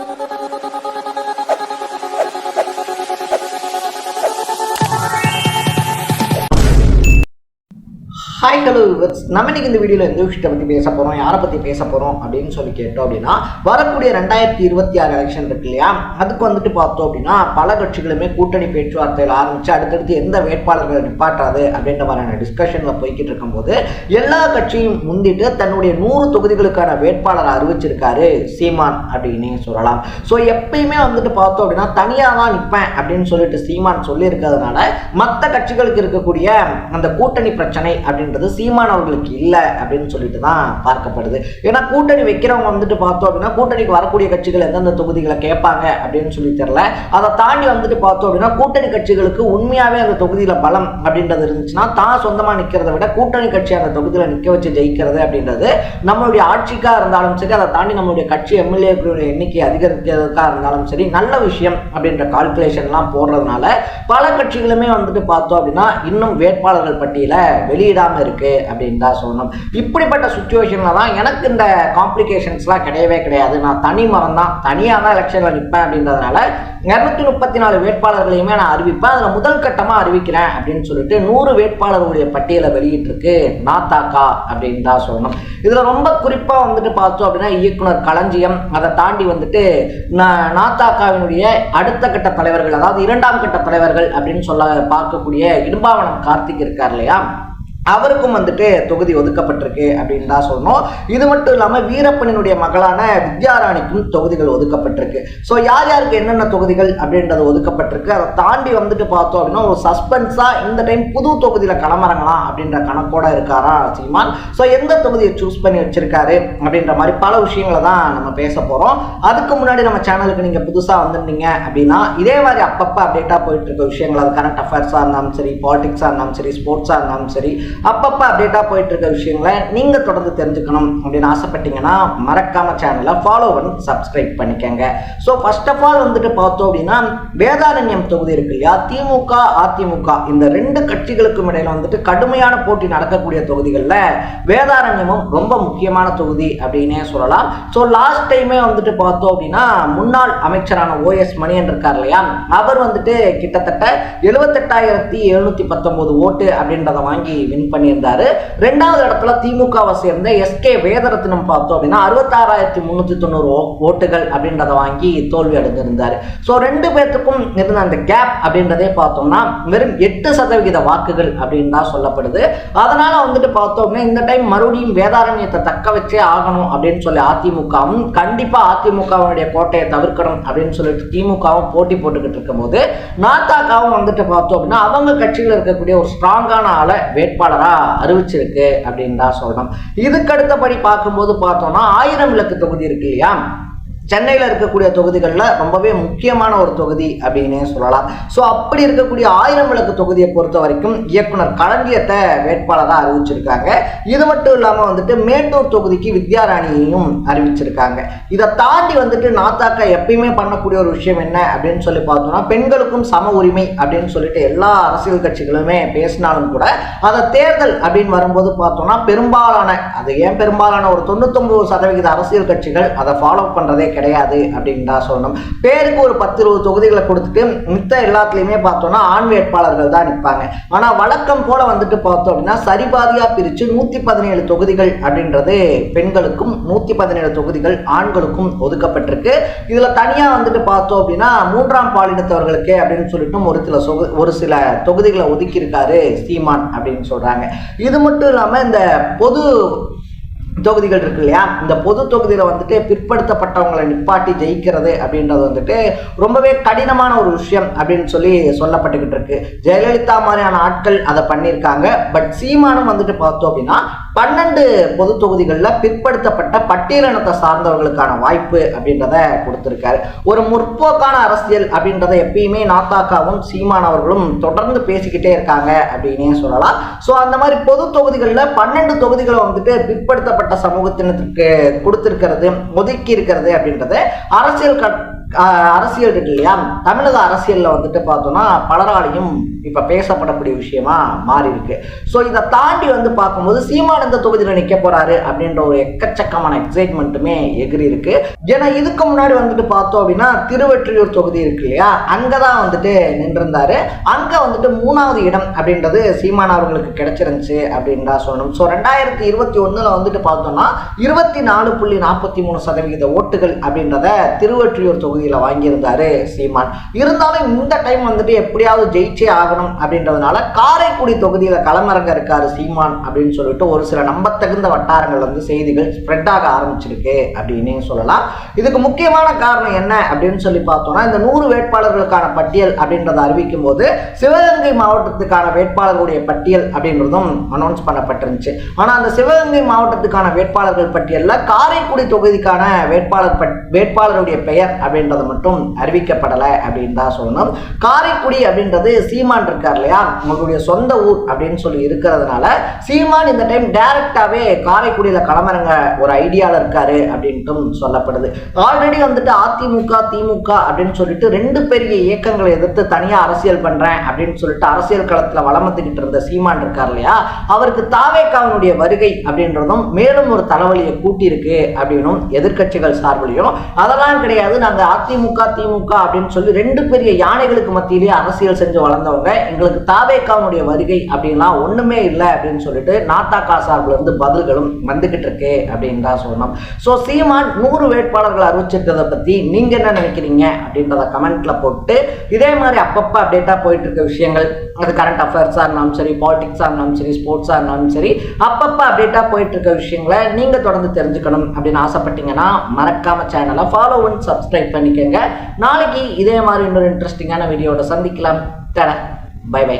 you. Hi hello viewers நம்ம இன்னைக்கு இந்த வீடியோவில் எந்த விஷயத்தை பற்றி பேச போகிறோம் யாரை பற்றி பேச போகிறோம் அப்படின்னு சொல்லி கேட்டோம் அப்படின்னா வரக்கூடிய ரெண்டாயிரத்தி இருபத்தி ஆறு எலெக்ஷன் இருக்கு இல்லையா? அதுக்கு வந்துட்டு பார்த்தோம் அப்படின்னா பல கட்சிகளுமே கூட்டணி பேச்சுவார்த்தையில் ஆரம்பித்து அடுத்தடுத்து எந்த வேட்பாளர்களை நிப்பாட்டாது அப்படின்ற மாதிரியான டிஸ்கஷனில் போய்கிட்டு இருக்கும்போது எல்லா கட்சியும் முந்திட்டு தன்னுடைய நூறு தொகுதிகளுக்கான வேட்பாளரை அறிவிச்சிருக்காரு சீமான் அப்படின்னு சொல்லலாம். ஸோ எப்பயுமே வந்துட்டு பார்த்தோம் அப்படின்னா தனியாக தான் நிற்பேன் அப்படின்னு சொல்லிட்டு சீமான் சொல்லியிருக்கிறதுனால மற்ற கட்சிகளுக்கு இருக்கக்கூடிய அந்த கூட்டணி பிரச்சனை அப்படின்னு அப்படின்றது சீமான் அவர்களுக்கு இல்லை அப்படின்னு சொல்லிட்டு தான் பார்க்கப்படுது. ஏன்னா கூட்டணி வைக்கிறவங்க வந்துட்டு பார்த்தோம் அப்படின்னா கூட்டணிக்கு வரக்கூடிய கட்சிகள் எந்தெந்த தொகுதிகளை கேட்பாங்க அப்படின்னு சொல்லி தெரியல. அதை தாண்டி வந்துட்டு பார்த்தோம் அப்படின்னா கூட்டணி கட்சிகளுக்கு உண்மையாகவே அந்த தொகுதியில் பலம் அப்படின்றது இருந்துச்சுன்னா தான் சொந்தமாக நிற்கிறத விட கூட்டணி கட்சி அந்த தொகுதியில் நிற்க வச்சு ஜெயிக்கிறது அப்படின்றது நம்மளுடைய ஆட்சிக்காக இருந்தாலும் சரி அதை தாண்டி நம்மளுடைய கட்சி எம்எல்ஏக்களுடைய எண்ணிக்கை அதிகரிக்கிறதுக்காக இருந்தாலும் சரி நல்ல விஷயம் அப்படின்ற கால்குலேஷன்லாம் போடுறதுனால பல கட்சிகளுமே வந்துட்டு பார்த்தோம் அப்படின்னா இன்னும் வேட்பாளர்கள் பட்டியலை வெளியிடாமல் இருக்கு அப்படின்னு தான் சொல்லணும். இப்படிப்பட்ட சுச்சுவேஷனில் தான் எனக்கு இந்த காம்ப்ளிகேஷன்ஸ்லாம் கிடையவே கிடையாது. நான் தனி மரம் தான். தனியாக தான் எலெக்ஷனில் நிற்பேன் அப்படின்றதுனால இரநூத்தி முப்பத்தி நாலு வேட்பாளர்களையுமே நான் அறிவிப்பேன். அதில் முதல் கட்டமாக அறிவிக்கிறேன் அப்படின்னு சொல்லிட்டு நூறு வேட்பாளர்களுடைய பட்டியலை வெளியிட்டிருக்கு நாத்தாக்கா அப்படின்னு தான் சொல்லணும். இதில் ரொம்ப குறிப்பாக வந்துட்டு பார்த்தோம் அப்படின்னா இயக்குனர் களஞ்சியம். அதை தாண்டி வந்துட்டு நான் நாத்தாக்காவினுடைய அடுத்த கட்ட தலைவர்கள் அதாவது இரண்டாம் கட்ட தலைவர்கள் அப்படின்னு சொல்ல பார்க்கக்கூடிய இடும்பாவனம் கார்த்திக் இருக்கார் இல்லையா? அவருக்கும் வந்துட்டு தொகுதி ஒதுக்கப்பட்டிருக்கு அப்படின்னு தான் சொல்லணும். இது மட்டும் இல்லாமல் வீரப்பனினுடைய மகளான வித்யாராணிக்கும் தொகுதிகள் ஒதுக்கப்பட்டிருக்கு. ஸோ யார் யாருக்கு என்னென்ன தொகுதிகள் அப்படின்றது ஒதுக்கப்பட்டிருக்கு? அதை தாண்டி வந்துட்டு பார்த்தோம் அப்படின்னா ஒரு சஸ்பென்ஸாக இந்த டைம் புது தொகுதியில் களமிறங்கலாம் அப்படின்ற கணக்கோட இருக்காரா சீமான். ஸோ எந்த தொகுதியை சூஸ் பண்ணி வச்சிருக்காரு அப்படின்ற மாதிரி பல விஷயங்களை தான் நம்ம பேச போகிறோம் அதுக்கு முன்னாடி நம்ம சேனலுக்கு நீங்கள் புதுசாக வந்திருந்தீங்க அப்படின்னா இதே மாதிரி அப்பப்போ அப்டேட்டாக போயிட்டு இருக்க விஷயங்கள் அது கரண்ட் அஃபேர்ஸாக இருந்தாலும் சரி பாலிடிக்ஸாக இருந்தாலும் சரி ஸ்போர்ட்ஸாக இருந்தாலும் சரி அப்பப்போ அப்டேட்டாக போயிட்டு இருக்க விஷயங்களை நீங்கள் தொடர்ந்து தெரிஞ்சுக்கணும் அப்படின்னு ஆசைப்பட்டீங்கன்னா மறக்காம சேனலை ஃபாலோ பண்ணி சப்ஸ்கிரைப் பண்ணிக்கங்க. ஸோ ஃபர்ஸ்ட் ஆஃப் ஆல் வந்துட்டு பார்த்தோம் அப்படின்னா வேதாரண்யம் தொகுதி இருக்கு இல்லையா? திமுக அதிமுக இந்த ரெண்டு கட்சிகளுக்கும் இடையில வந்துட்டு கடுமையான போட்டி நடக்கக்கூடிய தொகுதிகளில் வேதாரண்யமும் ரொம்ப முக்கியமான தொகுதி அப்படின்னே சொல்லலாம். ஸோ லாஸ்ட் டைமே வந்துட்டு பார்த்தோம் அப்படின்னா முன்னாள் அமைச்சரான ஓஎஸ் மணியன் இருக்கார் இல்லையா? அவர் வந்துட்டு கிட்டத்தட்ட எழுபத்தெட்டாயிரத்தி எழுநூத்தி பத்தொன்பது ஓட்டு அப்படின்றத வாங்கி வின் பண்ணியிருந்தாரு. ரெண்டாவது இடத்துல திமுகவை சேர்ந்த எஸ்கே வேதரத்னம் பார்த்தோம் அப்படின்னா அறுபத்தாறாயிரத்தி முந்நூற்றி தொண்ணூறு ஓட்டுகள் அப்படின்றத வாங்கி தோல்வி அடைஞ்சிருந்தாரு ஸோ ரெண்டு பேர்த்துக்கும் இருந்த அந்த கேப் அப்படின்றதே பார்த்தோம்னா வெறும் எட்டு சதவிகித வாக்குகள் அப்படின்னு தான் சொல்லப்படுது. அதனால வந்துட்டு பார்த்தோம் அப்படின்னா இந்த டைம் மறுபடியும் வேதாரண்யத்தை தக்க வச்சே ஆகணும் அப்படின்னு சொல்லி அதிமுகவும் கண்டிப்பா அதிமுகவினுடைய கோட்டையை தவிர்க்கணும் அப்படின்னு சொல்லிட்டு திமுகவும் போட்டி போட்டுக்கிட்டு இருக்கும்போது நாத்தாக்காவும் வந்துட்டு பார்த்தோம் அப்படின்னா அவங்க கட்சியில் இருக்கக்கூடிய ஒரு ஸ்ட்ராங்கான ஆளை வேட்பாளர் அறிவிச்சிருக்கு அப்படின்னு தான் சொல்லணும். இதுக்கு அடுத்தபடி பார்க்கும்போது பார்த்தோம்னா ஆயிரம் விளக்கு தொகுதி இருக்கு இல்லையா? சென்னையில் இருக்கக்கூடிய தொகுதிகளில் ரொம்பவே முக்கியமான ஒரு தொகுதி அப்படின்னே சொல்லலாம். ஸோ அப்படி இருக்கக்கூடிய ஆயிரம் விளக்கு தொகுதியை பொறுத்த வரைக்கும் இயக்குனர் களஞ்சியத்தை வேட்பாளராக அறிவிச்சிருக்காங்க. இது மட்டும் இல்லாமல் வந்துட்டு மேட்டூர் தொகுதிக்கு வித்யாராணியையும் அறிவிச்சிருக்காங்க. இதை தாண்டி வந்துட்டு நாத்தாக்கா எப்பயுமே பண்ணக்கூடிய ஒரு விஷயம் என்ன அப்படின்னு சொல்லி பார்த்தோம்னா பெண்களுக்கும் சம உரிமை அப்படின்னு சொல்லிட்டு எல்லா அரசியல் கட்சிகளுமே பேசினாலும் கூட அதை தேர்தல் அப்படின்னு வரும்போது பார்த்தோம்னா பெரும்பாலான அது ஏன் பெரும்பாலான ஒரு தொண்ணூத்தொம்பது சதவிகித அரசியல் கட்சிகள் அதை ஃபாலோ பண்ணுறதே கிடையாது அப்படின்னு தான் சொல்லணும். பேருக்கு ஒரு பத்து இருபது தொகுதிகளை கொடுத்துட்டு மித்த எல்லாத்துலேயுமே பார்த்தோம்னா ஆண் வேட்பாளர்கள் தான் நிற்பாங்க. ஆனால் வழக்கம் போல வந்துட்டு பார்த்தோம் அப்படின்னா சரிபாதியாக பிரித்து நூற்றி பதினேழு தொகுதிகள் அப்படின்றது பெண்களுக்கும் நூற்றி பதினேழு தொகுதிகள் ஆண்களுக்கும் ஒதுக்கப்பட்டிருக்கு. இதில் தனியாக வந்துட்டு பார்த்தோம் அப்படின்னா மூன்றாம் பாலினத்தவர்களுக்கு அப்படின்னு சொல்லிட்டு ஒரு சில சொகு ஒரு சில தொகுதிகளை ஒதுக்கியிருக்காரு சீமான் அப்படின்னு சொல்கிறாங்க இது மட்டும் இல்லாமல் இந்த பொது தொகுதிகள் இருக்கு இல்லையா? இந்த பொது தொகுதியில் வந்துட்டு பிற்படுத்தப்பட்டவங்களை நிப்பாட்டி ஜெயிக்கிறது அப்படின்றது வந்துட்டு ரொம்பவே கடினமான ஒரு விஷயம் அப்படின்னு சொல்லி சொல்லப்பட்டுக்கிட்டு இருக்கு. ஜெயலலிதா மாதிரியான ஆட்கள் அதை பண்ணியிருக்காங்க. பட் சீமானும் வந்துட்டு பார்த்தோம் அப்படின்னா பன்னெண்டு பொது தொகுதிகளில் பிற்படுத்தப்பட்ட பட்டியலினத்தை சார்ந்தவர்களுக்கான வாய்ப்பு அப்படின்றத கொடுத்துருக்காரு. ஒரு முற்போக்கான அரசியல் அப்படின்றத எப்பயுமே நாத்தாக்காவும் சீமான் அவர்களும் தொடர்ந்து பேசிக்கிட்டே இருக்காங்க அப்படின்னே சொல்லலாம். ஸோ அந்த மாதிரி பொது தொகுதிகளில் பன்னெண்டு தொகுதிகளை வந்துட்டு பிற்படுத்தப்பட்ட சமூகத்தினத்துக்கு கொடுத்துருக்கிறது ஒதுக்கி இருக்கிறது அப்படின்றது அரசியல் க அரசியல் இருக்கு இல்லையா? தமிழக அரசியலில் வந்துட்டு பார்த்தோம்னா பலராலையும் இப்போ பேசப்படக்கூடிய விஷயமா மாறி இருக்கு. ஸோ இதை தாண்டி வந்து பார்க்கும்போது சீமான் இந்த தொகுதியில் நிற்க போறாரு அப்படின்ற ஒரு எக்கச்சக்கமான எக்ஸைட்மெண்ட்டுமே எகிரி இருக்கு. ஏன்னா இதுக்கு முன்னாடி வந்துட்டு பார்த்தோம் அப்படின்னா திருவெற்றியூர் தொகுதி இருக்கு இல்லையா? அங்கே தான் வந்துட்டு நின்றிருந்தாரு. அங்கே வந்துட்டு மூணாவது இடம் அப்படின்றது சீமான் அவர்களுக்கு கிடைச்சிருந்துச்சு அப்படின்னு தான் சொல்லணும். ஸோ ரெண்டாயிரத்தி இருபத்தி ஒன்றில் வந்துட்டு பார்த்தோம்னா இருபத்தி நாலு புள்ளி நாற்பத்தி மூணு சதவிகித ஓட்டுகள் அப்படின்றத திருவெற்றியூர் தொகுதி தொகுதியில் வாங்கியிருந்தாரு சீமான். இருந்தாலும் இந்த டைம் வந்துட்டு எப்படியாவது ஜெயிச்சே ஆகணும் அப்படின்றதுனால காரைக்குடி தொகுதியில் களமிறங்க இருக்காரு சீமான் அப்படின்னு சொல்லிட்டு ஒரு சில நம்பத்தகுந்த வட்டாரங்கள் வந்து செய்திகள் ஸ்ப்ரெட் ஆக ஆரம்பிச்சிருக்கு அப்படின்னே சொல்லலாம். இதுக்கு முக்கியமான காரணம் என்ன அப்படின்னு சொல்லி பார்த்தோம்னா இந்த நூறு வேட்பாளர்களுக்கான பட்டியல் அப்படின்றத அறிவிக்கும் போது சிவகங்கை மாவட்டத்துக்கான வேட்பாளர்களுடைய பட்டியல் அப்படின்றதும் அனௌன்ஸ் பண்ணப்பட்டிருந்துச்சு. ஆனால் அந்த சிவகங்கை மாவட்டத்துக்கான வேட்பாளர்கள் பட்டியலில் காரைக்குடி தொகுதிக்கான வேட்பாளர் பட் வேட்பாளருடைய பெயர் அப்படின்னு அப்படின்றது மட்டும் அறிவிக்கப்படலை அப்படின்னு தான் சொல்லணும். காரைக்குடி அப்படின்றது சீமான் இருக்கார் இல்லையா? உங்களுடைய சொந்த ஊர் அப்படின்னு சொல்லி இருக்கிறதுனால சீமான் இந்த டைம் டைரக்டாகவே காரைக்குடியில் களமிறங்க ஒரு ஐடியாவில் இருக்காரு அப்படின்ட்டும் சொல்லப்படுது. ஆல்ரெடி வந்துட்டு அதிமுக திமுக அப்படின்னு சொல்லிட்டு ரெண்டு பெரிய இயக்கங்களை எதிர்த்து தனியாக அரசியல் பண்ணுறேன் அப்படின்னு சொல்லிட்டு அரசியல் களத்தில் வளமத்துக்கிட்டு இருந்த சீமான் இருக்கார் இல்லையா? அவருக்கு தாவேக்காவனுடைய வருகை அப்படின்றதும் மேலும் ஒரு தலைவலியை கூட்டியிருக்கு அப்படின்னும் எதிர்கட்சிகள் சார்பிலையும். அதெல்லாம் கிடையாது. நாங்கள் அதிமுக திமுக அப்படின்னு சொல்லி ரெண்டு பெரிய யானைகளுக்கு மத்தியிலேயே அரசியல் செஞ்சு வளர்ந்தவங்க. எங்களுக்கு தாவேக்காவுடைய வருகை அப்படின்லாம் ஒண்ணுமே இல்லை அப்படின்னு சொல்லிட்டு நாத்தாக்கா சார்பில் இருந்து பதில்களும் வந்துகிட்டு இருக்கு அப்படின்னு தான் சொல்லணும். ஸோ சீமான் நூறு வேட்பாளர்கள் அறிவிச்சிருக்கிறத பத்தி நீங்க என்ன நினைக்கிறீங்க அப்படின்றத கமெண்ட்ல போட்டு இதே மாதிரி அப்பப்போ அப்டேட்டாக போயிட்டு இருக்க விஷயங்கள் அது கரண்ட் அஃபேர்ஸாக இருந்தாலும் சரி பாலிடிக்ஸாக இருந்தாலும் சரி ஸ்போர்ட்ஸாக இருந்தாலும் சரி அப்பப்போ அப்டேட்டாக போயிட்டு இருக்க விஷயங்களை நீங்கள் தொடர்ந்து தெரிஞ்சுக்கணும் அப்படின்னு ஆசைப்பட்டீங்கன்னா மறக்காம சேனலை ஃபாலோ பண்ணி சப்ஸ்கிரைப் பண்ணிக்கோங்க நாளைக்கு இதே மாதிரி இன்னொரு இன்ட்ரெஸ்டிங்கான வீடியோட சந்திக்கலாம். தட பை பை